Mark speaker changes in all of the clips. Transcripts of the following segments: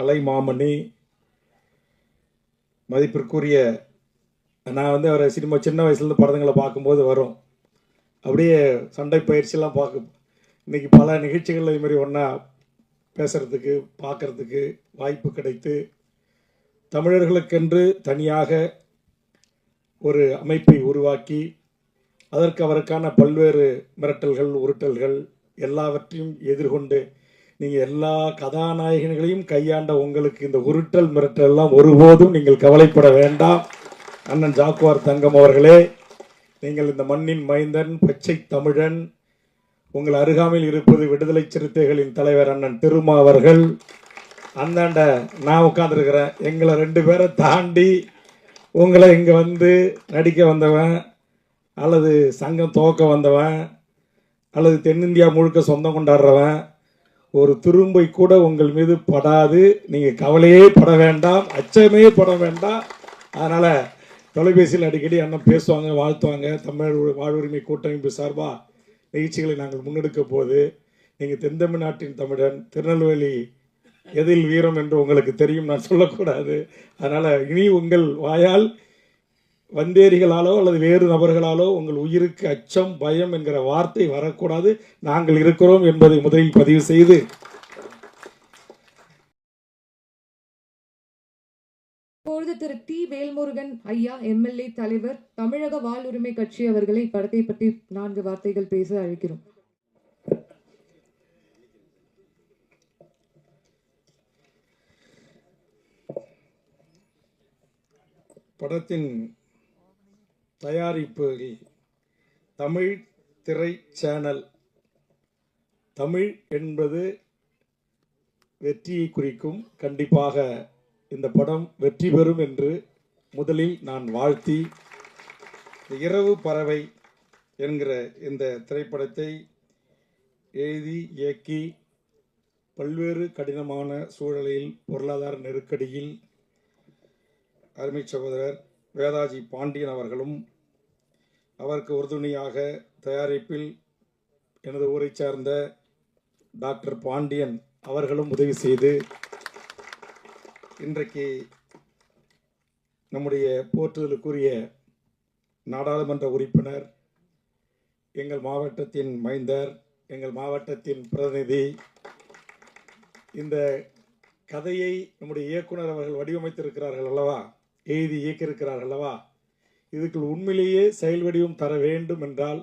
Speaker 1: கலை மாமணி மதிப்பிற்குரிய நான் வந்து அவரை சினிமா சின்ன வயசுலேருந்து படங்களை பார்க்கும்போது வரும். அப்படியே சண்டை பயிற்சியெல்லாம் பார்க்க இன்னைக்கு பல நிகழ்ச்சிகள் இது மாதிரி ஒன்றா பேசுகிறதுக்கு பார்க்குறதுக்கு வாய்ப்பு கிடைத்து தமிழர்களுக்கென்று தனியாக ஒரு அமைப்பை உருவாக்கி அதற்கு அவருக்கான பல்வேறு மிரட்டல்கள் உருட்டல்கள் எல்லாவற்றையும் எதிர்கொண்டு நீங்கள் எல்லா கதாநாயகன்களையும் கையாண்ட உங்களுக்கு இந்த உருட்டல் மிரட்டல் எல்லாம் ஒருபோதும் நீங்கள் கவலைப்பட வேண்டாம். அண்ணன் ஜாக்குவார் தங்கம் அவர்களே நீங்கள் இந்த மண்ணின் மைந்தன் பச்சை தமிழன் உங்கள் அருகாமையில் இருப்பது விடுதலை சிறுத்தைகளின் தலைவர் அண்ணன் திருமா அவர்கள். அந்தாண்ட நான் உட்காந்துருக்கிறேன் எங்களை ரெண்டு பேரை தாண்டி உங்களை இங்கே வந்து நடிக்க வந்தவன் அல்லது சங்கம் துவக்க வந்தவன் அல்லது தென்னிந்தியா முழுக்க சொந்தம் கொண்டாடுறவன் ஒரு துரும்பை கூட உங்கள் மீது படாது. நீங்கள் கவலையே பட வேண்டாம் அச்சமே பட வேண்டாம். அதனால் தொலைபேசியில் அடிக்கடி அண்ணன் பேசுவாங்க வாழ்த்துவாங்க. தமிழ் வாழ்வுரிமை கூட்டமைப்பு சார்பாக நிகழ்ச்சிகளை நாங்கள் முன்னெடுக்க போது நீங்கள் தென்தமிழ்நாட்டின் தமிழன் திருநெல்வேலி எதில் வீரம் என்று உங்களுக்கு தெரியும் நான் சொல்லக்கூடாது. அதனால் இனி உங்கள் வாயால் வந்தேரிகளாலோ அல்லது வேறு நபர்களாலோ உங்கள் உயிருக்கு அச்சம் பயம் என்கிற வார்த்தை வரக்கூடாது. நாங்கள் இருக்கிறோம் என்பதை முதலில் பதிவு செய்து
Speaker 2: இப்பொழுது திரு டி. வேல்முருகன் ஐயா எம்எல்ஏ தலைவர் தமிழக வாழ்வுரிமை கட்சி அவர்களை இப்படத்தை பற்றி நான்கு வார்த்தைகள் பேச அழைக்கிறோம்.
Speaker 1: படத்தின் தயாரிப்பில் தமிழ் திரை சேனல். தமிழ் என்பது வெற்றியை குறிக்கும். கண்டிப்பாக இந்த படம் வெற்றி பெறும் என்று முதலில் நான் வாழ்த்தி இரவு பறவை என்கிற இந்த திரைப்படத்தை எழுதி இயக்கி பல்வேறு கடினமான சூழலில் பொருளாதார நெருக்கடியில் அருமை சகோதரர் வேதாஜி பாண்டியன் அவர்களும் அவருக்கு உறுதுணையாக தயாரிப்பில் எனது ஊரைச் சார்ந்த டாக்டர் பாண்டியன் அவர்களும் உதவி செய்து இன்றைக்கு நம்முடைய போற்றுதலுக்குரிய நாடாளுமன்ற உறுப்பினர் எங்கள் மாவட்டத்தின் மைந்தர் எங்கள் மாவட்டத்தின் பிரதிநிதி இந்த கதையை நம்முடைய இயக்குனர் அவர்கள் வடிவமைத்திருக்கிறார்கள் அல்லவா? எழுதி இயக்கியிருக்கிறார் அல்லவா? இதுக்கு உண்மையிலேயே செயல் வடிவம் தர வேண்டும் என்றால்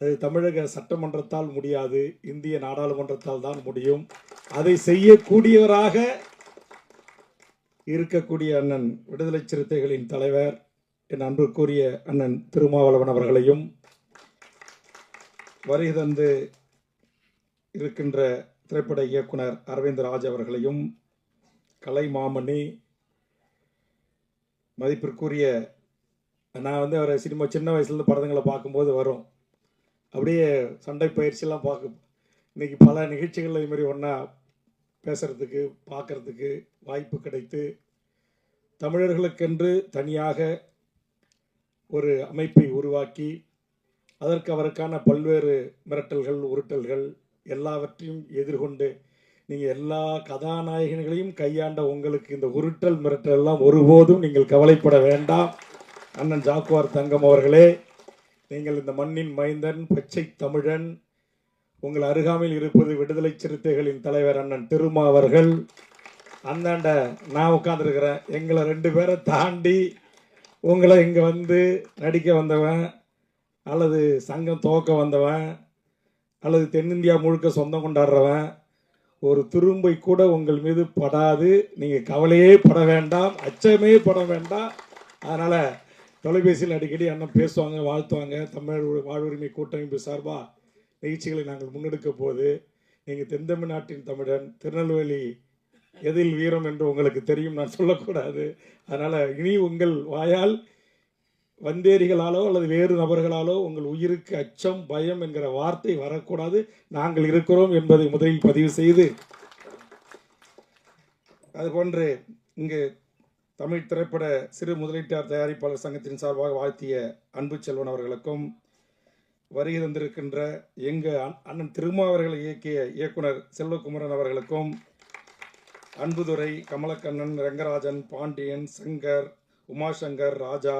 Speaker 1: அது தமிழக சட்டமன்றத்தால் முடியாது இந்திய நாடாளுமன்றத்தால் தான் முடியும். அதை செய்யக்கூடியவராக இருக்கக்கூடிய அண்ணன் விடுதலை சிறுத்தைகளின் தலைவர் என் அன்புக்குரிய அண்ணன் திருமாவளவன் அவர்களையும் வருகை தந்து இருக்கின்ற திரைப்பட இயக்குனர் அரவிந்த் ராஜ் அவர்களையும் கலை மாமணி மதிப்பிற்குரிய நான் வந்து அவரை சினிமா சின்ன வயசுலேருந்து படங்களை பார்க்கும்போது வரும். அப்படியே சண்டை பயிற்சியெல்லாம் பார்க்க இன்றைக்கி பல நிகழ்ச்சிகள் இது மாதிரி ஒன்றா பேசுகிறதுக்கு பார்க்கறதுக்கு வாய்ப்பு கிடைத்து தமிழர்களுக்கென்று தனியாக ஒரு அமைப்பை உருவாக்கி அதற்கு அவருக்கான பல்வேறு மிரட்டல்கள் உருட்டல்கள் எல்லாவற்றையும் எதிர்கொண்டு நீங்கள் எல்லா கதாநாயகன்களையும் கையாண்ட உங்களுக்கு இந்த உருட்டல் மிரட்டல் எல்லாம் ஒருபோதும் நீங்கள் கவலைப்பட வேண்டாம். அண்ணன் ஜாக்குவார் தங்கம் அவர்களே நீங்கள் இந்த மண்ணின் மைந்தன் பச்சை தமிழன் உங்கள் அருகாமையில் இருப்பது விடுதலை சிறுத்தைகளின் தலைவர் அண்ணன் திருமா அவர்கள். அந்தாண்ட நான் உட்காந்துருக்கிறேன் எங்களை ரெண்டு பேரை தாண்டி உங்களை இங்கே வந்து நடிக்க வந்தவன் அல்லது சங்கம் துவக்க வந்தவன் அல்லது தென்னிந்தியா முழுக்க சொந்தம் கொண்டாடுறவன் ஒரு துரும்பை கூட உங்கள் மீது படாது. நீங்கள் கவலையே பட வேண்டாம் அச்சமே பட வேண்டாம். அதனால் தொலைபேசியில் அடிக்கடி அண்ணன் பேசுவாங்க வாழ்த்துவாங்க. தமிழ் வாழ்வுரிமை கூட்டமைப்பு சார்பாக நிகழ்ச்சிகளை நாங்கள் முன்னெடுக்க போது நீங்கள் தென்தமிழ்நாட்டின் தமிழன் திருநெல்வேலி எதில் வீரம் என்று உங்களுக்கு தெரியும் நான் சொல்லக்கூடாது. அதனால் இனி உங்கள் வாயால் வந்தேரிகளாலோ அல்லது வேறு நபர்களாலோ உங்கள் உயிருக்கு அச்சம் பயம் என்கிற வார்த்தை வரக்கூடாது. நாங்கள் இருக்கிறோம் என்பதை முதலில் பதிவு செய்து அதுபோன்று இங்கு தமிழ் திரைப்பட சிறு முதலீட்டார் தயாரிப்பாளர் சங்கத்தின் சார்பாக வாழ்த்திய அன்பு செல்வன் அவர்களுக்கும் வருகை தந்திருக்கின்ற எங்கள் அண்ணன் திருமா அவர்களை இயக்கிய இயக்குனர் செல்வகுமரன் அவர்களுக்கும் அன்புதுரை கமலக்கண்ணன் ரங்கராஜன் பாண்டியன் சங்கர் உமாசங்கர் ராஜா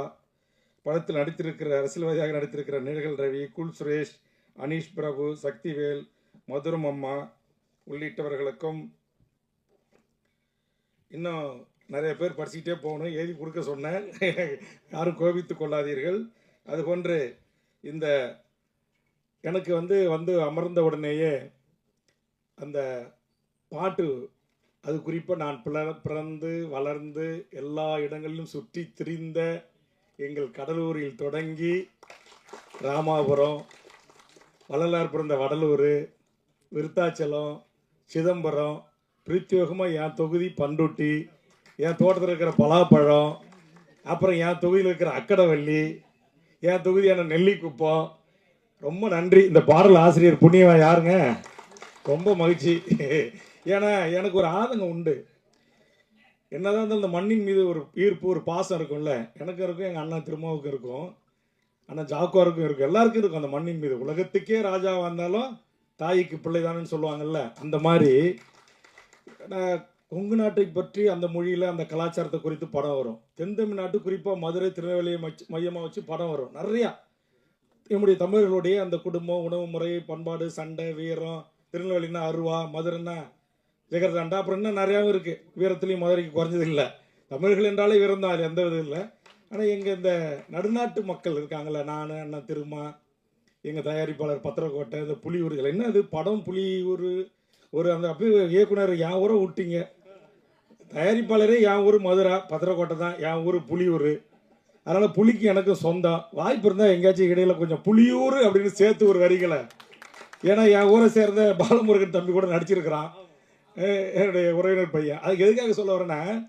Speaker 1: படத்தில் நடித்திருக்கிற அரசியல்வாதியாக நடித்திருக்கிற நிழல் ரவி குல் சுரேஷ் அனீஷ் பிரபு சக்திவேல் மதுரம் அம்மா உள்ளிட்டவர்களுக்கும் இன்னும் நிறைய பேர் படிச்சுக்கிட்டே போகணும். எழுதி கொடுக்க சொன்னேன். யாரும் கோபித்து கொள்ளாதீர்கள். அதுபோன்று இந்த எனக்கு வந்து வந்து அமர்ந்த உடனேயே அந்த பாட்டு அது குறிப்பாக நான் பிற- பிறந்து வளர்ந்து எல்லா இடங்களிலும் சுற்றி திரிந்த எங்கள் கடலூரில் தொடங்கி ராமாபுரம் வள்ளலார் பிறந்த வடலூர் விருத்தாச்சலம் சிதம்பரம் பிரத்யோகமாக என் தொகுதி பண்ருட்டி என் தோட்டத்தில் இருக்கிற பலாப்பழம் அப்புறம் என் தொகுதியில் இருக்கிற அக்கடவள்ளி என் தொகுதியான நெல்லிக்குப்பம். ரொம்ப நன்றி. இந்த பாடல் ஆசிரியர் புண்ணியவன் யாருங்க? ரொம்ப மகிழ்ச்சி. ஏன்னா எனக்கு ஒரு ஆதங்கம் உண்டு. என்னதான் இருந்தாலும் இந்த மண்ணின் மீது ஒரு ஈர்ப்பு ஒரு பாசம் இருக்கும்ல. எனக்கு இருக்கும் எங்கள் அண்ணன் திருமாவுக்கும் இருக்கும். அண்ணன் ஜாக்குவாருக்கும் இருக்கும். எல்லாருக்கும் இருக்கும் அந்த மண்ணின் மீது. உலகத்துக்கே ராஜா வந்தாலும் தாய்க்கு பிள்ளைதானு சொல்லுவாங்கல்ல. அந்த மாதிரி கொங்கு நாட்டை பற்றி அந்த மொழியில் அந்த கலாச்சாரத்தை குறித்து படம் வரும். தென்தமிழ்நாட்டு குறிப்பாக மதுரை திருநெல்வேலியை மச்சு மையமாக வச்சு படம் வரும். நிறையா. நம்முடைய தமிழர்களுடைய அந்த குடும்பம் உணவு முறை பண்பாடு சண்டை வீரம் திருநெல்வேலினா அருவா மதுரைன்னா ஜெகர்தாண்டா அப்புறம் இன்னும் நிறையாவும் இருக்குது வீரத்துலேயும் மதுரைக்கு குறைஞ்சது இல்லை. தமிழர்கள் என்றாலே வீரம் தான் அது எந்த விதம் இல்லை. ஆனால் எங்கள் இந்த நடுநாட்டு மக்கள் இருக்காங்கல்ல நான் அண்ணன் திருமா எங்கள் தயாரிப்பாளர் பத்திரக்கோட்டை இந்த புலியூர்கள் என்ன இது படம் புலியூர் ஒரு அந்த அப்படியே இயக்குனர் என் ஊரை விட்டீங்க? தயாரிப்பாளரே என் ஊர் மதுரை? பத்திரக்கோட்டை தான். என் ஊர் புலியூர்? அதனால் புலிக்கு எனக்கும் சொந்தம். வாய்ப்பு இருந்தால் எங்கேயாச்சும் இடையில கொஞ்சம் புலியூர் அப்படின்னு சேர்த்து ஒரு வரிகளை. ஏன்னா என் ஊரை சேர்ந்த பாலமுருகன் தம்பி கூட நடிச்சிருக்கிறான். என்னுடைய உறவினர் பையன். அதுக்கு எதுக்காக சொல்ல வரேன்னா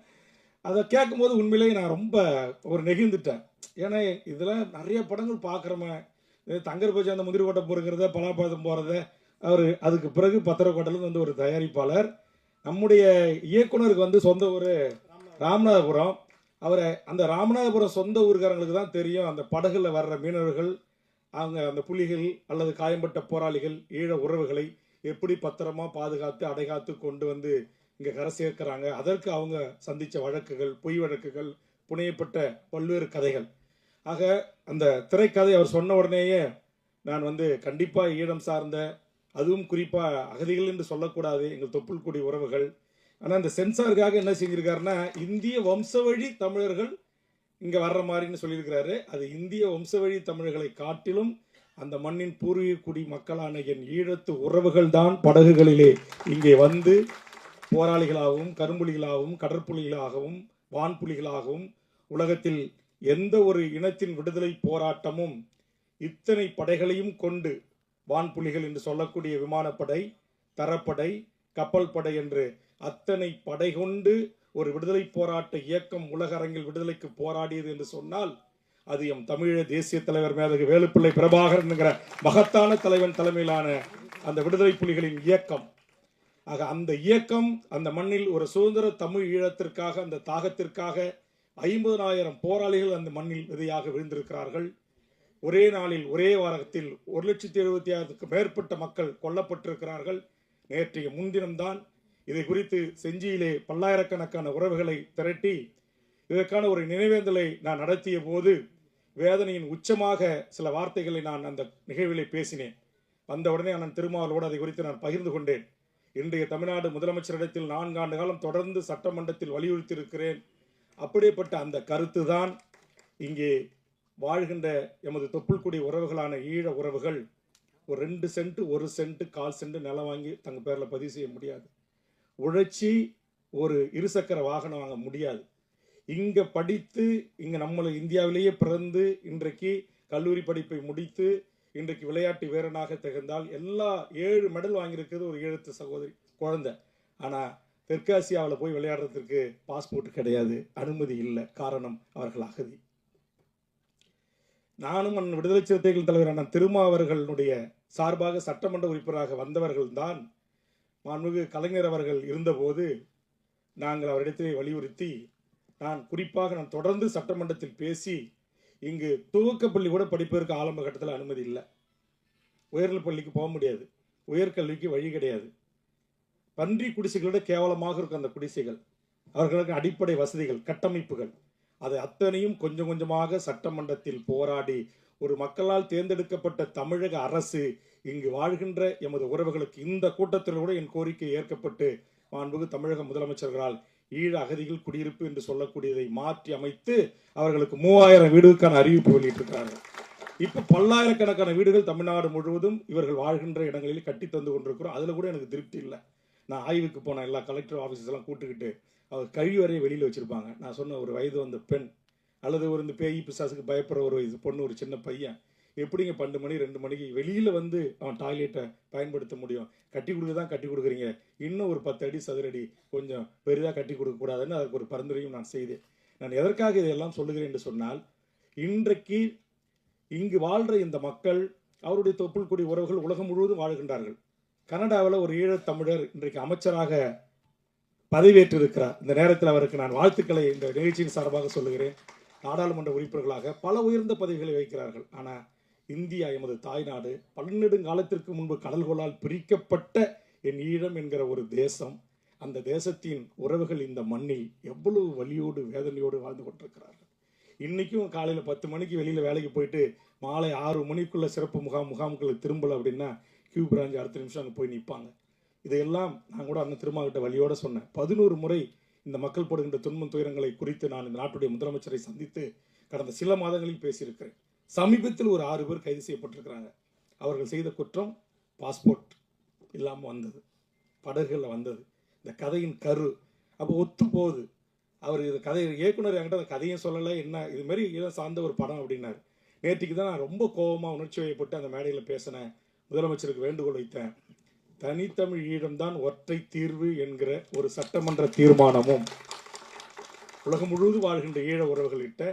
Speaker 1: அதை கேட்கும்போது உண்மையிலேயே நான் ரொம்ப ஒரு நெகிழ்ந்துட்டேன். ஏன்னா இதில் நிறைய படங்கள் பார்க்குறோமே. தங்கர் போச்சு அந்த முந்திரி கோட்டை பொறுக்கிறத பலாப்பழம் போகிறத அவர் அதுக்கு பிறகு பத்திரக்கோட்டையில் வந்து ஒரு தயாரிப்பாளர். நம்முடைய இயக்குனருக்கு வந்து சொந்த ஊர் ராமநாதபுரம். அவரை அந்த ராமநாதபுரம் சொந்த ஊர்காரங்களுக்கு தான் தெரியும். அந்த படகுல வர்ற மீனவர்கள் அவங்க அந்த புலிகள் அல்லது காயம்பட்ட போராளிகள் ஈழ உறவுகளை எப்படி பத்திரமா பாதுகாத்து அடைகாத்து கொண்டு வந்து இங்கே கரை சேர்க்கிறாங்க? அதற்கு அவங்க சந்தித்த வழக்குகள் பொய் வழக்குகள் புனையப்பட்ட பல்வேறு கதைகள். ஆக அந்த திரைக்கதை அவர் சொன்ன உடனேயே நான் வந்து கண்டிப்பாக ஈழம் சார்ந்த அதுவும் குறிப்பாக அகதிகள் என்று சொல்லக்கூடாது எங்கள் தொப்புள்குடி உறவுகள். ஆனால் அந்த சென்சாருக்காக என்ன செஞ்சிருக்காருன்னா இந்திய வம்சவழி தமிழர்கள் இங்கே வர்ற மாதிரின்னு சொல்லியிருக்கிறாரு. அது இந்திய வம்சவழி தமிழர்களை காட்டிலும் அந்த மண்ணின் பூர்வீக குடி மக்களான என் ஈழத்து உறவுகள் தான் படகுகளிலே இங்கே வந்து போராளிகளாகவும் கரும்புலிகளாகவும் கடற்புலிகளாகவும் வான்புலிகளாகவும் உலகத்தில் எந்த ஒரு இனத்தின் விடுதலை போராட்டமும் இத்தனை படைகளையும் கொண்டு வான்புலிகள் என்று சொல்லக்கூடிய விமானப்படை தரப்படை கப்பல் படை என்று அத்தனை படை கொண்டு ஒரு விடுதலை போராட்ட இயக்கம் உலக அரங்கில் விடுதலைக்கு போராடியது என்று சொன்னால் அது எம் தமிழ தேசிய தலைவர் மேதகு வேலுப்பிள்ளை பிரபாகரன் என்கிற மகத்தான தலைவன் தலைமையிலான அந்த விடுதலை புலிகளின் இயக்கம். ஆக அந்த இயக்கம் அந்த மண்ணில் ஒரு சுதந்திர தமிழ் ஈழத்திற்காக அந்த தாகத்திற்காக ஐம்பதனாயிரம் போராளிகள் அந்த மண்ணில் விதையாக விழுந்திருக்கிறார்கள். ஒரே நாளில் ஒரே வாரத்தில் ஒரு லட்சத்தி எழுபத்தி ஆறுக்கு மேற்பட்ட மக்கள் கொல்லப்பட்டிருக்கிறார்கள். நேற்றைய முன்தினம்தான் இதை குறித்து செஞ்சியிலே பல்லாயிரக்கணக்கான உறவுகளை திரட்டி இதற்கான ஒரு நினைவேந்தலை நான் நடத்திய போது வேதனையின் உச்சமாக சில வார்த்தைகளை நான் அந்த நிகழ்விலே பேசினேன். வந்த உடனே அண்ணன் திருமாவளோடு அதை குறித்து நான் பகிர்ந்து கொண்டேன். இன்றைய தமிழ்நாடு முதலமைச்சரிடத்தில் நான்காண்டு காலம் தொடர்ந்து சட்டமன்றத்தில் வலியுறுத்தியிருக்கிறேன். அப்படிப்பட்ட அந்த கருத்து தான் இங்கே வாழ்கின்ற எமது தொப்புள்குடி உறவுகளான ஈழ உறவுகள் ஒரு ரெண்டு சென்ட் ஒரு சென்ட் கால் சென்ட் நிலம் வாங்கி தங்கள் பேரில் பதிவு செய்ய முடியாது. உழைச்சி ஒரு இருசக்கர வாகனம் வாங்க முடியாது. இங்கே படித்து இங்கே நம்மளை இந்தியாவிலேயே பிறந்து இன்றைக்கு கல்லூரி படிப்பை முடித்து இன்றைக்கு விளையாட்டு வீரனாக திகழ்ந்தால் எல்லா ஏழு மெடல் வாங்கியிருக்கிறது ஒரு எழுத்து சகோதரி குழந்தை. ஆனால் தெற்காசியாவில் போய் விளையாடுறதுக்கு பாஸ்போர்ட் கிடையாது. அனுமதி இல்லை. காரணம் அவர்கள் அகதி நானும் அண்ணன் விடுதலை சிறுத்தைகள் தலைவர் அண்ணன் திருமா அவர்களுடைய சார்பாக சட்டமன்ற உறுப்பினராக வந்தவர்கள்தான் மாண்புமிகு கலைஞர் அவர்கள் இருந்தபோது நாங்கள் அவரிடத்திலே வலியுறுத்தி நான் குறிப்பாக நான் தொடர்ந்து சட்டமன்றத்தில் பேசி இங்கு துவக்கப்பள்ளி கூட படிப்பதற்கு ஆரம்ப கட்டத்தில் அனுமதி இல்லை. உயர்நிலை பள்ளிக்கு போக முடியாது. உயர்கல்விக்கு வழி கிடையாது. பன்றி குடிசைகளோட கேவலமாக இருக்கும் அந்த குடிசைகள். அவர்களுக்கு அடிப்படை வசதிகள் கட்டமைப்புகள். அதை அத்தனையும் கொஞ்சம் கொஞ்சமாக சட்டமன்றத்தில் போராடி ஒரு மக்களால் தேர்ந்தெடுக்கப்பட்ட தமிழக அரசு இங்கு வாழ்கின்ற எமது உறவுகளுக்கு இந்த கூட்டத்தில் கூட என் கோரிக்கை ஏற்கப்பட்டு மாண்புகு தமிழக முதலமைச்சர்களால் ஈழ அகதிகள் குடியிருப்பு என்று சொல்லக்கூடியதை மாற்றி அமைத்து அவர்களுக்கு மூவாயிரம் வீடுகளுக்கான அறிவிப்பு வெளியிட்டிருக்கிறார்கள் இப்போ பல்லாயிரக்கணக்கான வீடுகள் தமிழ்நாடு முழுவதும் இவர்கள் வாழ்கின்ற இடங்களில் கட்டி தந்து கொண்டிருக்கிறோம். அதில் கூட எனக்கு திருப்தி இல்லை. நான் ஆய்வுக்கு போன எல்லா கலெக்டர் ஆஃபீஸஸ் எல்லாம் கூட்டுக்கிட்டு அவர் கழிவறையை வெளியில் வச்சுருப்பாங்க. நான் சொன்ன ஒரு வயது வந்த பெண் அல்லது ஒரு இந்த பேய் பிசாசுக்கு பயப்படுற ஒரு இது பொண்ணு ஒரு சின்ன பையன் எப்படிங்க பன்னெண்டு மணி ரெண்டு மணிக்கு வெளியில் வந்து அவன் டாய்லெட்டை பயன்படுத்த முடியும்? கட்டி கொடுக்க தான் கட்டி கொடுக்குறீங்க. இன்னும் ஒரு பத்து அடி சதுரடி கொஞ்சம் பெரிதாக கட்டி கொடுக்கக்கூடாதுன்னு அதற்கு அதுக்கு ஒரு பரிந்துரையும் நான் செய்தேன். நான் எதற்காக இதையெல்லாம் சொல்லுகிறேன் என்று சொன்னால் இன்றைக்கு இங்கு வாழ்கிற இந்த மக்கள் அவருடைய தொப்புள் கூடிய உறவுகள் உலகம் முழுவதும் வாழ்கின்றார்கள். கனடாவில் ஒரு ஈழத்தமிழர் இன்றைக்கு அமைச்சராக பதவியேற்றிருக்கிறார். இந்த நேரத்தில் அவருக்கு நான் வாழ்த்துக்களை இந்த நிகழ்ச்சியின் சார்பாக சொல்லுகிறேன். நாடாளுமன்ற உறுப்பினர்களாக பல உயர்ந்த பதவிகளை வகிக்கிறார்கள். ஆனால் இந்தியா எமது தாய்நாடு. பன்னெடுங்காலத்திற்கு முன்பு கடல்கோளால் பிரிக்கப்பட்ட என் ஈழம் என்கிற ஒரு தேசம். அந்த தேசத்தின் உறவுகள் இந்த மண்ணில் எவ்வளவு வலியோடு வேதனையோடு வாழ்ந்து கொண்டிருக்கிறார்கள். இன்னைக்கும் காலையில் பத்து மணிக்கு வெளியில் வேலைக்கு போயிட்டு மாலை ஆறு மணிக்குள்ள சிறப்பு முகாம் முகாமுக்குள்ள திரும்பல அப்படின்னா கியூ பிராஞ்சு அடுத்த நிமிஷம் அங்கே போய் நிற்பாங்க இதையெல்லாம் நான் கூட அண்ணன் திருமாவிட்ட வழியோட சொன்னேன். பதினோரு முறை இந்த மக்கள் படுகின்ற துன்பம் துயரங்களை குறித்து நான் இந்த நாட்டுடைய முதலமைச்சரை சந்தித்து கடந்த சில மாதங்களில் பேசியிருக்கிறேன். சமீபத்தில் ஒரு ஆறு பேர் கைது செய்யப்பட்டிருக்கிறாங்க. அவர்கள் செய்த குற்றம் பாஸ்போர்ட் இல்லாமல் வந்தது. படகுகளில் வந்தது. இந்த கதையின் கரு. அப்போ ஒத்து போகுது. அவர் இது கதை இயக்குனர் என்கிட்ட அந்த கதையும் சொல்லலை என்ன இதுமாரி இதை சார்ந்த ஒரு படம் அப்படின்னாரு. நேற்றுக்கு தான் நான் ரொம்ப கோபமாக உணர்ச்சி வயப்பட்டு அந்த மேடையில் பேசினேன். முதலமைச்சருக்கு வேண்டுகோள் வைத்தேன். தனித்தமிழ் ஈழம்தான் ஒற்றை தீர்வு என்கிற ஒரு சட்டமன்ற தீர்மானமும் உலகம் முழுவதும் வாழ்கின்ற ஈழ உறவுகள்கிட்ட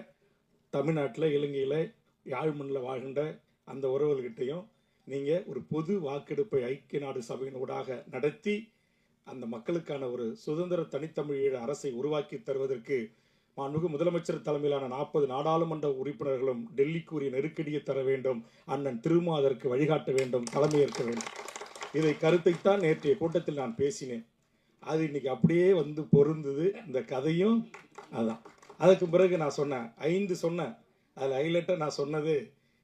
Speaker 1: தமிழ்நாட்டில் இலங்கையில் யாழ்மண்ணில் வாழ்கின்ற அந்த உறவுகள்கிட்டையும் நீங்கள் ஒரு பொது வாக்கெடுப்பை ஐக்கிய நாடு சபையின் ஊடாக நடத்தி அந்த மக்களுக்கான ஒரு சுதந்திர தனித்தமிழீழ அரசை உருவாக்கி தருவதற்கு மாண்புமிகு முதலமைச்சர் தலைமையிலான நாற்பது நாடாளுமன்ற உறுப்பினர்களும் டெல்லிக்கு உரிய நெருக்கடியை தர வேண்டும் அண்ணன் திருமா அதற்கு வழிகாட்ட வேண்டும் தலைமையேற்க வேண்டும். இதை கருத்தைத்தான் நேற்றைய கூட்டத்தில் நான் பேசினேன். அது இன்னைக்கு அப்படியே வந்து பொருந்தது. இந்த கதையும் அதான். அதுக்கு பிறகு நான் சொன்னேன். ஐந்து சொன்னேன். அதில் ஹைலைட்டாக நான் சொன்னது.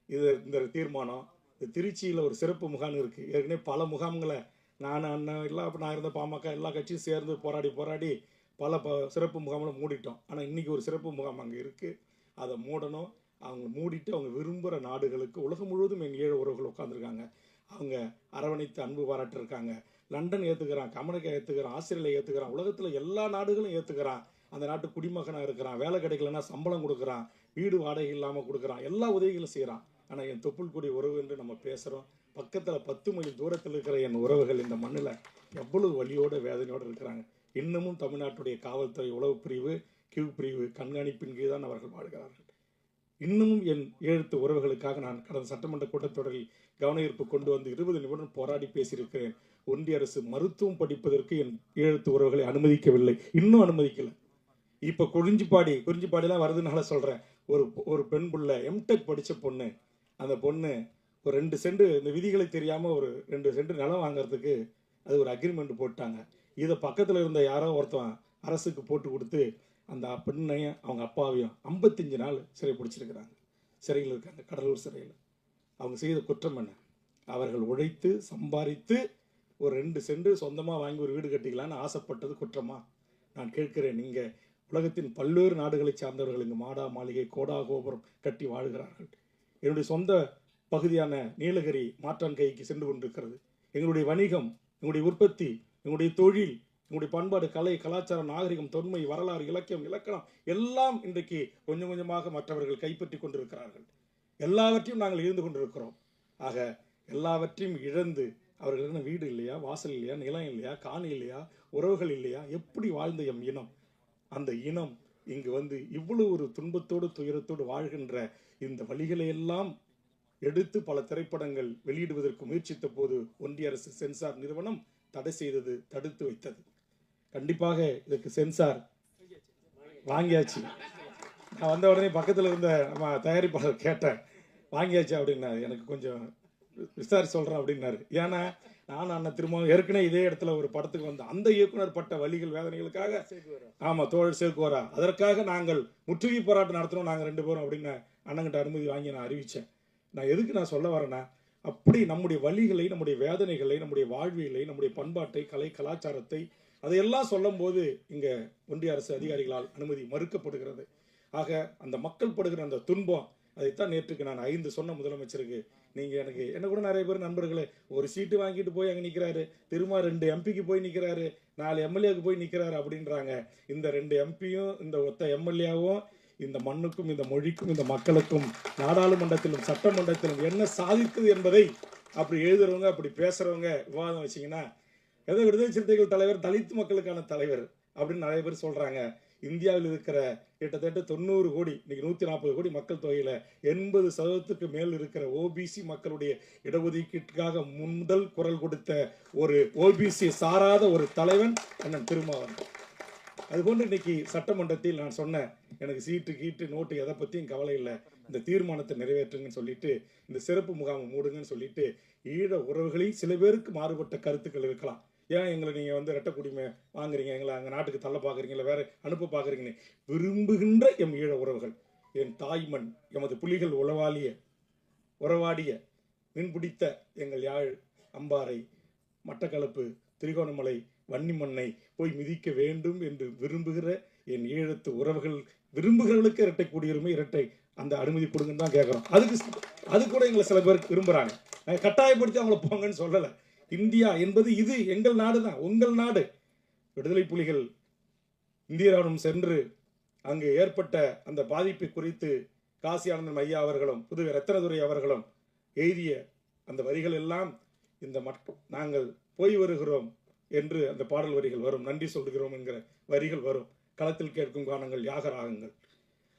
Speaker 1: இது இந்த தீர்மானம். இது திருச்சியில் ஒரு சிறப்பு முகாம் இருக்குது ஏற்கனவே பல முகாம்களை நான் அண்ணன் எல்லாம் அப்போ நான் இருந்த பாமக எல்லா கட்சியும் சேர்ந்து போராடி போராடி பல ப சிறப்பு முகாம்களை மூடிட்டோம். ஆனால் இன்றைக்கி ஒரு சிறப்பு முகாம் அங்கே இருக்குது அதை மூடணும். அவங்க மூடிட்டு அவங்க விரும்புகிற நாடுகளுக்கு உலகம் முழுவதும் என் ஏழு உறவுகள் உட்காந்துருக்காங்க அவங்க அரவணைத்து அன்பு பாராட்டிருக்காங்க. லண்டன் ஏற்றுக்கிறான் அமெரிக்கா ஏற்றுக்கிறான் ஆஸ்திரேலியா ஏற்றுக்கிறான் உலகத்தில் எல்லா நாடுகளும் ஏற்றுக்கிறான் அந்த நாட்டு குடிமகனாக இருக்கிறான் வேலை கிடைக்கலன்னா சம்பளம் கொடுக்குறான். வீடு வாடகை இல்லாமல் கொடுக்குறான். எல்லா உதவிகளும் செய்கிறான் ஆனால் என் தொப்புள் கூடிய உறவு என்று நம்ம பேசுகிறோம் பக்கத்தில் பத்து மைல் தூரத்தில் இருக்கிற என் உறவுகள் இந்த மண்ணில் எவ்வளவு வழியோடு வேதனையோடு இருக்கிறாங்க. இன்னமும் தமிழ்நாட்டுடைய காவல்துறை உளவு பிரிவு கியூ பிரிவு கண்காணிப்பின் கீழ் தான் அவர்கள் வாழ்கிறார்கள். இன்னமும் என் எழுத்து உறவுகளுக்காக நான் கடந்த சட்டமன்ற கூட்டத்தொடரில் கவன ஈர்ப்பு கொண்டு வந்து இருபது நிமிடம் போராடி பேசியிருக்கிறேன். ஒன்றிய அரசு மருத்துவம் படிப்பதற்கு என் எழுத்து உறவுகளை அனுமதிக்கவில்லை. இன்னும் அனுமதிக்கலை. இப்போ குறிஞ்சிப்பாடி குறிஞ்சிப்பாடிலாம் வருதுனால சொல்கிறேன் ஒரு ஒரு பெண் பிள்ள எம்டெக் படித்த பொண்ணு. அந்த பொண்ணு ஒரு ரெண்டு சென்ட் இந்த விதிகளை தெரியாமல் ஒரு ரெண்டு சென்ட் நிலம் வாங்குறதுக்கு அது ஒரு அக்ரிமெண்ட் போட்டாங்க. இதை பக்கத்தில் இருந்த யாரோ ஒருத்தன் அரசுக்கு போட்டு கொடுத்து அந்த பெண்ணையும் அவங்க அப்பாவையும் ஐம்பத்தஞ்சு நாள் சிறை பிடிச்சிருக்கிறாங்க. சிறையில் இருக்காங்க கடலூர் சிறையில். அவங்க செய்த குற்றம் என்ன? அவர்கள் உழைத்து சம்பாதித்து ஒரு ரெண்டு சென்ட் சொந்தமாக வாங்கி ஒரு வீடு கட்டிக்கலான்னு ஆசைப்பட்டது குற்றமா? நான் கேட்குறேன் நீங்கள் உலகத்தின் பல்வேறு நாடுகளை சார்ந்தவர்கள் இங்கு மாடா மாளிகை கோடா கோபுரம் கட்டி வாழ்கிறார்கள். என்னுடைய சொந்த பகுதியான நீலகிரி மாற்றான்கைக்கு சென்று கொண்டிருக்கிறது. எங்களுடைய வணிகம் எங்களுடைய உற்பத்தி எங்களுடைய தொழில் எங்களுடைய பண்பாடு கலை கலாச்சாரம் நாகரிகம் தொன்மை வரலாறு இலக்கியம் இலக்கணம் எல்லாம் இன்றைக்கு கொஞ்சம் கொஞ்சமாக மற்றவர்கள் கைப்பற்றி கொண்டிருக்கிறார்கள். எல்லாவற்றையும் நாங்கள் இருந்து கொண்டிருக்கிறோம். ஆக எல்லாவற்றையும் இழந்து அவர்களுக்கு வீடு இல்லையா வாசல் இல்லையா நிலம் இல்லையா காணி இல்லையா உறவுகள் இல்லையா எப்படி வாழ்ந்த எம் இனம்? அந்த இனம் இங்கு வந்து இவ்வளவு ஒரு துன்பத்தோடு துயரத்தோடு வாழ்கின்ற இந்த வழிகளை எல்லாம் எடுத்து பல திரைப்படங்கள் வெளியிடுவதற்கு முயற்சித்த போது ஒன்றிய அரசு சென்சார் நிறுவனம் தடை செய்தது தடுத்து வைத்தது. கண்டிப்பாக இதுக்கு சென்சார் வாங்கியாச்சு. நான் வந்த உடனே பக்கத்தில் இருந்த நம்ம தயாரிப்பாளர் கேட்டேன் வாங்கியாச்சு? அப்படின்னாரு. எனக்கு கொஞ்சம் விசாரி சொல்கிறேன் அப்படின்னாரு. ஏன்னா நான் அண்ணன் திரும்ப ஏற்கனவே இதே இடத்துல ஒரு படத்துக்கு வந்தேன் அந்த இயக்குனர் பட்ட வழிகள் வேதனைகளுக்காக ஆமா தோழர் சேக்குவரா அதற்காக நாங்கள் முற்றுகை போராட்டம் நடத்தணும் நாங்கள் ரெண்டு பேரும் அப்படின்னு அண்ணங்கிட்ட அனுமதி வாங்கி நான் அறிவிச்சேன். நான் எதுக்கு நான் சொல்ல வரேன்னா அப்படி நம்முடைய வழிகளை நம்முடைய வேதனைகளை நம்முடைய வாழ்வியலை நம்முடைய பண்பாட்டை கலை கலாச்சாரத்தை அதையெல்லாம் சொல்லும்போது இங்க ஒன்றிய அரசு அதிகாரிகளால் அனுமதி மறுக்கப்படுகிறது. ஆக அந்த மக்கள் படுகிற அந்த துன்பம் அதைத்தான் நேற்றுக்கு நான் ஐந்து சொன்ன முதலமைச்சருக்கு நீங்கள் எனக்கு என்ன கூட நிறைய பேர் நண்பர்களே ஒரு சீட்டு வாங்கிட்டு போய் அங்கே நிற்கிறாரு திரும்ப ரெண்டு எம்பிக்கு போய் நிற்கிறாரு நாலு எம்எல்ஏக்கு போய் நிற்கிறாரு அப்படின்றாங்க. இந்த ரெண்டு எம்பியும் இந்த ஒத்த எம்எல்ஏவும் இந்த மண்ணுக்கும் இந்த மொழிக்கும் இந்த மக்களுக்கும் நாடாளுமன்றத்திலும் சட்டமன்றத்திலும் என்ன சாதித்தது என்பதை அப்படி எழுதுறவங்க அப்படி பேசுகிறவங்க விவாதம் வச்சீங்கன்னா எதோ விடுதலை சிறுத்தைகள் தலைவர் தலித் மக்களுக்கான தலைவர் அப்படின்னு நிறைய பேர் சொல்கிறாங்க இந்தியாவில் இருக்கிற கிட்டத்தட்ட தொண்ணூறு கோடி இன்னைக்கு நூற்றி நாற்பது கோடி மக்கள் தொகையில் எண்பது சதவீதத்துக்கு மேல் இருக்கிற ஓபிசி மக்களுடைய இடஒதுக்கீட்டுக்காக முதல் குரல் கொடுத்த ஒரு ஓபிசி சாராத ஒரு தலைவன் அண்ணன் திருமாவன் அதுபோன்று இன்னைக்கு சட்டமன்றத்தில் நான் சொன்னேன் எனக்கு சீட்டு கீட்டு நோட்டு எதை பற்றியும் கவலை இல்லை. இந்த தீர்மானத்தை நிறைவேற்றுங்கன்னு சொல்லிட்டு இந்த சிறப்பு முகாமை மூடுங்கன்னு சொல்லிட்டு ஈழ உறவுகளில் சில பேருக்கு மாறுபட்ட கருத்துக்கள் இருக்கலாம். ஏன் எங்களை நீங்கள் வந்து ரெட்டை குடிமை வாங்குறீங்க? எங்களை அங்கே நாட்டுக்கு தள்ள பார்க்குறீங்க இல்லை வேற அனுப்ப பார்க்குறீங்கன்னு விரும்புகின்ற எம் ஈழ உறவுகள் என் தாய்மண் எமது புலிகள் உளவாளிய உறவாடிய மீன்பிடித்த எங்கள் யாழ் அம்பாறை மட்டக்களப்பு திரிகோணமலை வன்னிமண்ணை போய் மிதிக்க வேண்டும் என்று விரும்புகிற என் ஈழத்து உறவுகள் விரும்புகிறவர்களுக்கு இரட்டை குடியுரிமை இரட்டை அந்த அனுமதி கொடுங்கன்னு தான் கேட்குறோம் அதுக்கு அது கூட எங்களை சில பேர் விரும்புகிறாங்க கட்டாயப்படுத்தி அவங்கள போங்கன்னு சொல்லலை. இந்தியா என்பது இது எங்கள் நாடு தான் உங்கள் நாடு. விடுதலை புலிகள் இந்திய ராணுவம் சென்று அங்கு ஏற்பட்ட அந்த பாதிப்பை குறித்து காசி ஆனந்தன் ஐயா அவர்களும் புதுவை ரத்தனதுரை அவர்களும் எழுதிய அந்த வரிகள் எல்லாம் இந்த மட் நாங்கள் போய் வருகிறோம் என்று அந்த பாடல் வரிகள் வரும் நன்றி சொல்கிறோம் என்கிற வரிகள் வரும். களத்தில் கேட்கும் கானங்கள் யாக ராகங்கள்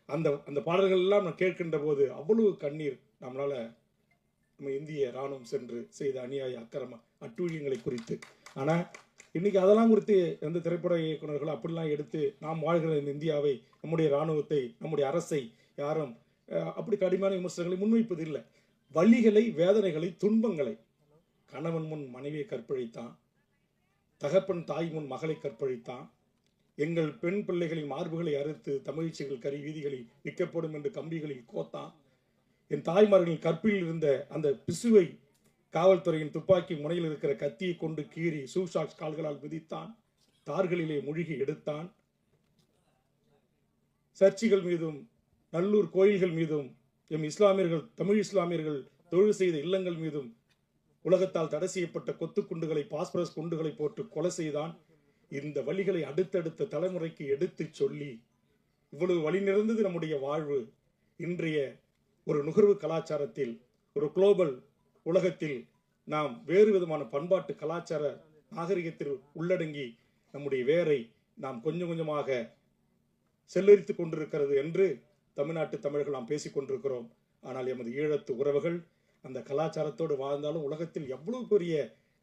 Speaker 1: அந்த அந்த பாடல்கள் எல்லாம் நான் கேட்கின்ற போது அவ்வளவு கண்ணீர் நம்மளால நம்ம இந்திய ராணுவம் சென்று செய்த அநியாய அக்கிரம அட்டூழியங்களை குறித்து. ஆனால் இன்னைக்கு அதெல்லாம் குறித்து எந்த திரைப்பட இயக்குநர்கள் அப்படிலாம் எடுத்து நாம் வாழ்கிற இந்த இந்தியாவை நம்முடைய ராணுவத்தை நம்முடைய அரசை யாரும் அப்படி கடுமையான விமர்சனங்களை முன்வைப்பது இல்லை. வழிகளை வேதனைகளை துன்பங்களை கணவன் முன் மனைவியை கற்பழித்தான். தகப்பன் தாய் முன் மகளை கற்பழித்தான். எங்கள் பெண் பிள்ளைகளின் மார்புகளை அறுத்து தமிழ்ச்சிகள் கறி வீதிகளில் விற்கப்படும் என்று கம்பிகளில் கோத்தான். என் தாய்மார்களின் கற்பில் இருந்த அந்த பிசுவை காவல்துறையின் துப்பாக்கி முனையில் இருக்கிற கத்தியை கொண்டு கீறி சூசாக்ஸ் கால்களால் மிதித்தான். தார்களிலே மூழ்கி எடுத்தான். சர்ச்சுகள் மீதும் நல்லூர் கோயில்கள் மீதும் எம் இஸ்லாமியர்கள் தமிழ் இஸ்லாமியர்கள் தொழில் செய்த இல்லங்கள் மீதும் உலகத்தால் தடை செய்யப்பட்ட கொத்து குண்டுகளை பாஸ்பரஸ் குண்டுகளை போட்டு கொலை செய்தான். இந்த வழிகளை அடுத்தடுத்த தலைமுறைக்கு எடுத்துச் சொல்லி இவ்வளவு வழி நிறைந்தது நம்முடைய வாழ்வு. இன்றைய ஒரு நுகர்வு கலாச்சாரத்தில் ஒரு குளோபல் உலகத்தில் நாம் வேறு விதமான பண்பாட்டு கலாச்சார நாகரிகத்தில் உள்ளடங்கி நம்முடைய வேரை நாம் கொஞ்சம் கொஞ்சமாக செல்லரித்துக் கொண்டிருக்கிறது என்று தமிழ்நாட்டு தமிழர்கள் நாம் பேசிக் கொண்டிருக்கிறோம். ஆனால் எமது ஈழத்து உறவுகள் அந்த கலாச்சாரத்தோடு வாழ்ந்தாலும் உலகத்தில் எவ்வளவு பெரிய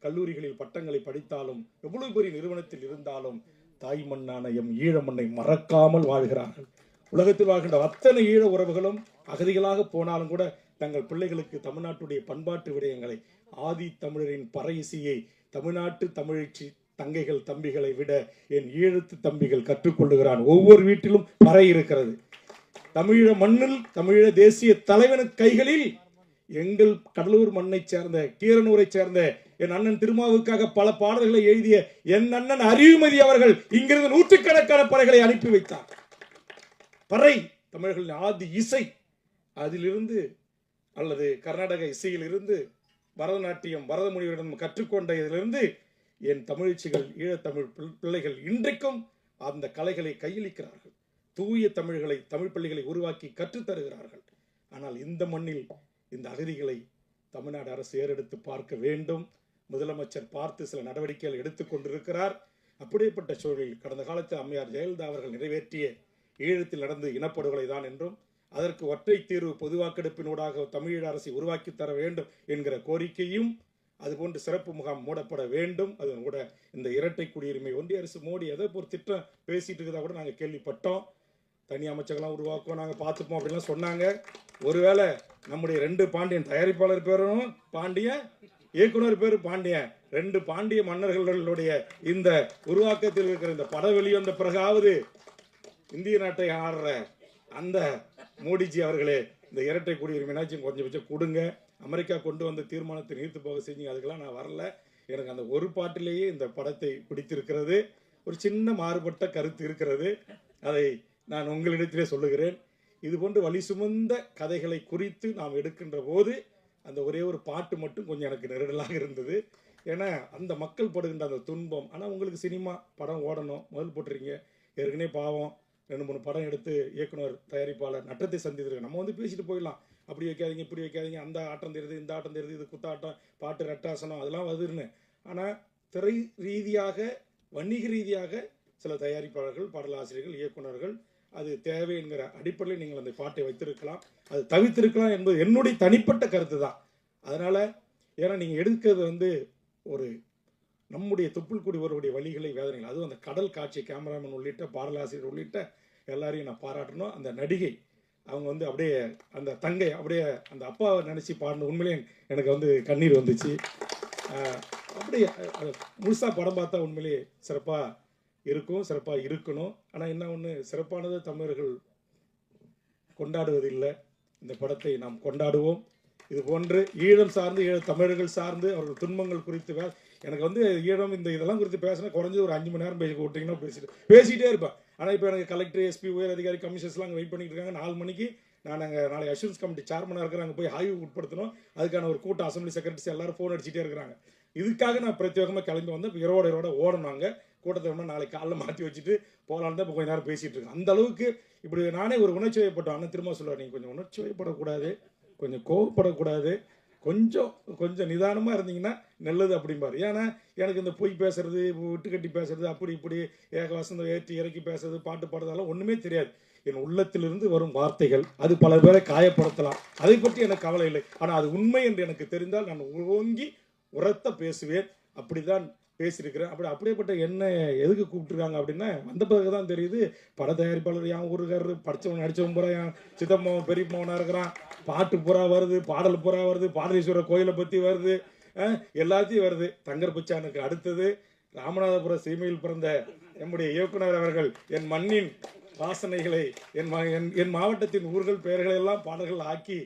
Speaker 1: கல்லூரிகளில் பட்டங்களை படித்தாலும் எவ்வளவு பெரிய நிறுவனத்தில் இருந்தாலும் தாய் மண்ணான எம் ஈழ மண்ணை மறக்காமல் வாழ்கிறார்கள். உலகத்தில் வாழ்கின்ற அத்தனை ஈழ உறவுகளும் அகதிகளாக போனாலும் கூட தங்கள் பிள்ளைகளுக்கு தமிழ்நாட்டுடைய பண்பாட்டு விடயங்களை ஆதி தமிழரின் பறை இசையை தமிழ்நாட்டு தமிழ்ச்சி தங்கைகள் தம்பிகளை விட என் ஈழத்து தம்பிகள் கற்றுக்கொள்ளுகிறான் ஒவ்வொரு வீட்டிலும் பறை இருக்கிறது. தமிழ மண்ணில் தமிழ தேசிய தலைவன் கைகளில் எங்கள் கடலூர் மண்ணை சேர்ந்த கீரனூரைச் சேர்ந்த என் அண்ணன் திருமாவுக்காக பல பாடல்களை எழுதிய என் அண்ணன் அறிவுமதி அவர்கள் இங்கிருந்து நூற்றுக்கணக்கான பறைகளை அனுப்பி வைத்தார். பறை தமிழர்களின் ஆதி இசை அதிலிருந்து அல்லது கர்நாடக இசையிலிருந்து பரதநாட்டியம் பரதமொழியிடம் கற்றுக்கொண்ட இதிலிருந்து என் தமிழ்ச்சிகள் ஈழத்தமிழ் பிள்ளைகள் இன்றைக்கும் அந்த கலைகளை கையளிக்கிறார்கள். தூய தமிழ்களை தமிழ் பள்ளிகளை உருவாக்கி கற்றுத் தருகிறார்கள். ஆனால் இந்த மண்ணில் இந்த அகதிகளை தமிழ்நாடு அரசு ஏறெடுத்து பார்க்க வேண்டும். முதலமைச்சர் பார்த்து சில நடவடிக்கைகள் எடுத்துக்கொண்டிருக்கிறார் அப்படிப்பட்ட சூழலில் கடந்த காலத்தில் அம்மையார் ஜெயலலிதா அவர்கள் நிறைவேற்றிய ஈழத்தில் நடந்த இனப்படுகொலை தான் என்றும் அதற்கு ஒற்றை தீர்வு பொதுவாக்கெடுப்பினூடாக தமிழீழ அரசை உருவாக்கி தர வேண்டும் என்கிற கோரிக்கையும் அதுபோன்று சிறப்பு முகாம் மூடப்பட வேண்டும். அது கூட இந்த இரட்டை குடியுரிமை. ஒன்றிய அரசு மோடி எதை ஒரு திட்டம் பேசிட்டு இருக்கதா கூட நாங்கள் கேள்விப்பட்டோம். தனி அமைச்சகம்லாம் உருவாக்குவோம் நாங்கள் பார்த்துப்போம் அப்படின்லாம் சொன்னாங்க. ஒருவேளை நம்முடைய ரெண்டு பாண்டியன் தயாரிப்பாளர் பேரும் பாண்டியன் இயக்குனர் பேர் பாண்டியன் ரெண்டு பாண்டிய மன்னர்களுடைய இந்த உருவாக்கத்தில் இருக்கிற இந்த படம் வெளிவந்த பிறகாவது இந்திய நாட்டை ஆடுற அந்த மோடிஜி அவர்களே இந்த இரட்டை குடியுரிமைனாச்சும் கொஞ்சம் கொஞ்சம் கொடுங்க. அமெரிக்கா கொண்டு வந்த தீர்மானத்தை நீர்த்து போக செஞ்சீங்க அதுக்கெல்லாம் நான் வரல. எனக்கு அந்த ஒரு பாட்டிலேயே இந்த படத்தை பிடித்திருக்கிறது. ஒரு சின்ன மாறுபட்ட கருத்து இருக்கிறது. அதை நான் உங்களிடத்திலே சொல்லுகிறேன். இது போன்று வழி சுமந்த கதைகளை குறித்து நாம் எடுக்கின்ற போது அந்த ஒரே ஒரு பாட்டு மட்டும் கொஞ்சம் எனக்கு நெருடலாக இருந்தது. ஏன்னா அந்த மக்கள் படுகின்ற அந்த துன்பம். ஆனால் உங்களுக்கு சினிமா படம் ஓடணும் முதல் போட்டுறீங்க ஏற்கனவே பாவம். ரெண்டு மூணு படம் எடுத்து இயக்குனர் தயாரிப்பாளர் நட்டத்தை சந்தித்திருக்கேன் நம்ம வந்து பேசிட்டு போயிடலாம். அப்படி வைக்காதீங்க இப்படி வைக்காதீங்க அந்த ஆட்டம் தெரியுது இந்த ஆட்டம் தெரியுது இது குத்தாட்டம் பாட்டு ரட்டாசனம் அதெல்லாம் வருதுன்னு. ஆனால் திரை ரீதியாக வணிக ரீதியாக சில தயாரிப்பாளர்கள் பாடலாசிரியர்கள் இயக்குனர்கள் அது தேவை என்கிற அடிப்படையில் நீங்கள் அந்த பாட்டை வைத்திருக்கலாம். அது தவித்திருக்கலாம் என்பது என்னுடைய தனிப்பட்ட கருத்து தான் அதனால் ஏன்னா நீங்கள் எடுக்கிறது வந்து ஒரு நம்முடைய தொப்புள் ஒருவருடைய வழிகளை வேதனைகள் அதுவும் அந்த கடல் காட்சி கேமராமேன் உள்ளிட்ட பாடலாசிரியர் உள்ளிட்ட எல்லாரையும் நான் பாராட்டணும். அந்த நடிகை அவங்க வந்து அப்படியே அந்த தங்கை அப்படியே அந்த அப்பாவை நினச்சி பாடின உண்மையிலே எனக்கு வந்து கண்ணீர் வந்துச்சு. அப்படியே முழுசாக படம் பார்த்தா உண்மையிலே சிறப்பாக இருக்கும் சிறப்பாக இருக்கணும். ஆனால் என்ன ஒன்று சிறப்பானது தமிழர்கள் கொண்டாடுவதில்லை. இந்த படத்தை நாம் கொண்டாடுவோம். இது போன்று ஈழம் சார்ந்து ஈழ தமிழர்கள் சார்ந்து அவர்கள் துன்பங்கள் குறித்து வே- எனக்கு வந்து ஈழம் இந்த இதெல்லாம் குறித்து பேசினா குறைஞ்சது ஒரு அஞ்சு மணி நேரம் பேசி விட்டிங்கன்னா பேசிட்டு பேசிகிட்டே இருப்பேன். ஆனால் இப்போ எனக்கு கலெக்டர் எஸ்பி உயர் அதிகாரி கமிஷன்ஸ்லாம் அங்கே வெயிட் பண்ணிட்டு இருக்காங்க. நாலு மணிக்கு நான் அங்கே நாளை அஷூரன்ஸ் கமிட்டி சேர்மனாக இருக்கிற அங்கே போய் ஆய்வு உட்படுத்தணும். அதுக்கான ஒரு கூட்டம் அசம்பிளி செக்ரட்டரிஸ் எல்லாரும் ஃபோன் அடிச்சுட்டே இருக்கிறாங்க. இதுக்காக நான் பிரத்யேகமாக கிளம்பி வந்து இப்போ இரவோட இரவோட ஓடணுங்க கூட்டத்தை வேணா நாளைக்கு காலைல மாற்றி வச்சுட்டு போகலான்னு தான் இப்போ கொஞ்ச நேரம் பேசிகிட்டு இருக்கேன். அந்த அளவுக்கு இப்படி நானே ஒரு உணர்ச்சி வயப்பட்டோம் அண்ணன் திரும்ப சொல்லுவார் நீங்கள் கொஞ்சம் உணர்ச்சி வயப்படக்கூடாது கொஞ்சம் கோவப்படக்கூடாது. கொஞ்சம் கொஞ்சம் நிதானமாக இருந்தீங்கன்னா நல்லது அப்படிம்பாரு. ஏன்னா எனக்கு இந்த பொய் பேசுறது விட்டு கட்டி பேசுறது அப்படி இப்படி ஏக வசந்தம் ஏற்றி இறக்கி பேசுறது பாட்டு பாடுறதெல்லாம் ஒன்றுமே தெரியாது. என் உள்ளத்திலிருந்து வரும் வார்த்தைகள் அது பல பேரை காயப்படுத்தலாம். அதை பற்றி எனக்கு கவலை இல்லை. ஆனால் அது உண்மை என்று எனக்கு தெரிந்தால் நான் ஓங்கி உரத்த பேசுவேன். அப்படிதான் பேசியிருக்கிறேன் அப்படி அப்படியேப்பட்ட என்ன எதுக்கு கூப்பிட்டுருக்காங்க அப்படின்னா வந்த பிறகு தான் தெரியுது. பட தயாரிப்பாளர் என் ஊருக்காரரு? படித்தவன் நடித்தவன் பூரா என் சித்தம்மாவன் பெரியம்மாவனாக இருக்கிறான். பாட்டு பூரா வருது பாடல் பூரா வருது பாடலீஸ்வரர் கோயிலை பற்றி வருது. எல்லாத்தையும் வருது. தங்கர் பிச்சானுக்கு அடுத்தது ராமநாதபுரம் சீமையில் பிறந்த நம்முடைய இயக்குனர் அவர்கள் என் மண்ணின் வாசனைகளை என் என் என் மாவட்டத்தின் ஊர்கள் பெயர்களை எல்லாம் பாடல்கள் ஆக்கி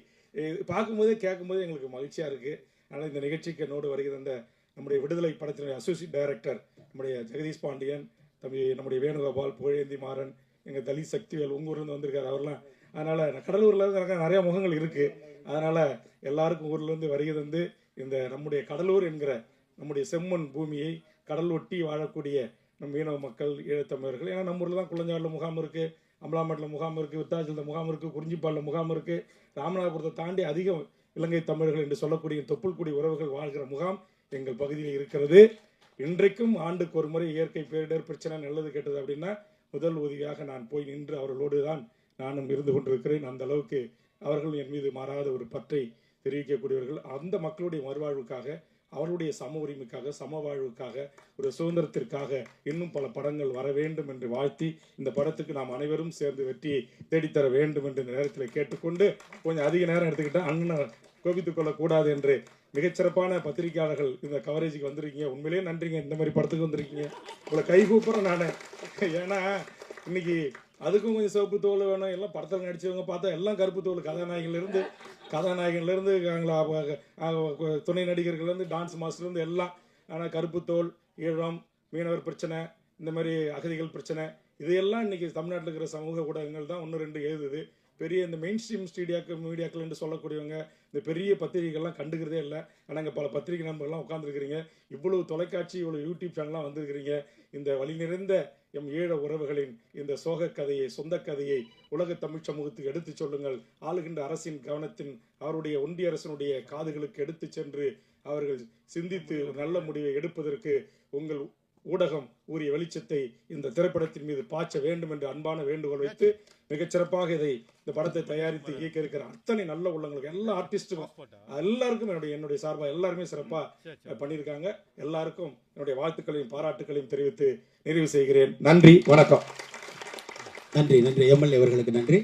Speaker 1: பார்க்கும்போதே கேட்கும்போதே எங்களுக்கு மகிழ்ச்சியாக இருக்குது அதனால் இந்த நிகழ்ச்சிக்கு என்னோடு வருகிற அந்த நம்முடைய விடுதலை படத்தினுடைய அசோசியேட் டைரக்டர் நம்முடைய ஜெகதீஷ் பாண்டியன் தம்பி நம்முடைய வேணுகோபால் புகழேந்தி மாறன் எங்கள் தலித் சக்திவேல் உங்கள் ஊர்லேருந்து வந்திருக்காரு அவர்லாம். அதனால் கடலூரில் இருந்து எனக்கு முகங்கள் இருக்குது அதனால் எல்லாருக்கும் ஊர்லேருந்து வருகை தந்து இந்த நம்முடைய கடலூர் என்கிற நம்முடைய செம்மண் பூமியை கடல் ஒட்டி வாழக்கூடிய நம் மீனவ மக்கள் ஈழத்தமிழர்கள். ஏன்னா நம்ம ஊரில் தான் குளஞ்சாடில் முகாம் இருக்குது அம்பலாமட்டில் முகாம் இருக்குது விருத்தாச்சலத்தில் முகாம் இருக்குது குறிஞ்சிப்பாலில் முகாம் இருக்குது ராமநாதபுரத்தை தாண்டி அதிகம் இலங்கை தமிழர்கள் என்று சொல்லக்கூடிய தொப்புள்குடி உறவுகள் வாழ்கிற முகாம் எங்கள் பகுதியில் இருக்கிறது. இன்றைக்கும் ஆண்டுக்கு ஒரு முறை இயற்கை பேரிடர் பிரச்சனை நல்லது கெட்டது அப்படின்னா முதல் உதவியாக நான் போய் நின்று அவர்களோடு தான் நானும் இருந்து கொண்டிருக்கிறேன். அந்த அளவுக்கு அவர்கள் என் மீது மாறாத ஒரு பற்றை தெரிவிக்கக்கூடியவர்கள். அந்த மக்களுடைய மறுவாழ்வுக்காக அவருடைய சம உரிமைக்காக சம வாழ்வுக்காக ஒரு சுதந்திரத்திற்காக இன்னும் பல படங்கள் வர வேண்டும் என்று வாழ்த்தி இந்த படத்துக்கு நாம் அனைவரும் சேர்ந்து வெற்றியை தேடித்தர வேண்டும் என்று இந்த நேரத்தில் கேட்டுக்கொண்டு கொஞ்சம் அதிக நேரம் எடுத்துக்கிட்டால் அண்ணனை கோபித்துக் கொள்ளக்கூடாது என்று மிகச்சிறப்பான பத்திரிகையாளர்கள் இந்த கவரேஜுக்கு வந்திருக்கீங்க. உண்மையிலேயே நன்றிங்க. இந்த மாதிரி படத்துக்கு வந்திருக்கீங்க. உங்களை கை கூப்பிட்றேன் நான். ஏன்னா இன்னைக்கு அதுக்கும் கொஞ்சம் சிவப்பு தோல் வேணும். எல்லாம் படத்தில் நடிச்சவங்க பார்த்தா எல்லாம் கருப்பு தோல். கதாநாயகன்லேருந்து கதாநாயகன்லேருந்து துணை நடிகர்கள்லேருந்து டான்ஸ் மாஸ்டர்லேருந்து எல்லாம். ஆனால் கருப்பு தோல் ஈழம் மீனவர் பிரச்சனை இந்த மாதிரி அகதிகள் பிரச்சனை இதையெல்லாம் இன்றைக்கி தமிழ்நாட்டில் இருக்கிற சமூக ஊடகங்கள் தான் ஒன்று ரெண்டு எழுதுது. பெரிய இந்த மெயின் ஸ்ட்ரீம் ஸ்டீடியாக்கு மீடியாக்கள் என்று சொல்லக்கூடியவங்க இந்த பெரிய பத்திரிகைகள்லாம் கண்டுக்கிறதே இல்லை. ஆனால் இங்கே பல பத்திரிகை நண்பர்கள்லாம் உட்காந்துருக்கிறீங்க இவ்வளவு தொலைக்காட்சி இவ்வளோ யூடியூப் சேனல்லாம் வந்திருக்கிறீங்க. இந்த வழி நிறைந்த எம் ஈழ உறவுகளின் இந்த சோக கதையை சொந்த கதையை உலக தமிழ் சமூகத்துக்கு எடுத்துச் சொல்லுங்கள். ஆளுகின்ற அரசின் கவனத்தின் அவருடைய ஒன்றிய அரசனுடைய காதுகளுக்கு எடுத்துச் சென்று அவர்கள் சிந்தித்து ஒரு நல்ல முடிவை எடுப்பதற்கு உங்கள் ஊடகம் உரிய வெளிச்சத்தை இந்த திரைப்படத்தின் மீது பாய்ச்ச வேண்டும் என்று அன்பான வேண்டுகோள் வைத்து மிகச்சிறப்பாக இதை இந்த படத்தை தயாரித்து இயக்க இருக்கிற அத்தனை நல்ல உள்ளங்களுக்கு எல்லா ஆர்டிஸ்ட்டுக்கும் எல்லாருக்கும் என்னுடைய என்னுடைய சார்பாக எல்லாருமே சிறப்பாக பண்ணியிருக்காங்க. எல்லாருக்கும் என்னுடைய வாழ்த்துக்களையும் பாராட்டுகளையும் தெரிவித்து நிறைவு செய்கிறேன். நன்றி வணக்கம்.
Speaker 3: நன்றி நன்றி. எம்எல்ஏ அவர்களுக்கு நன்றி.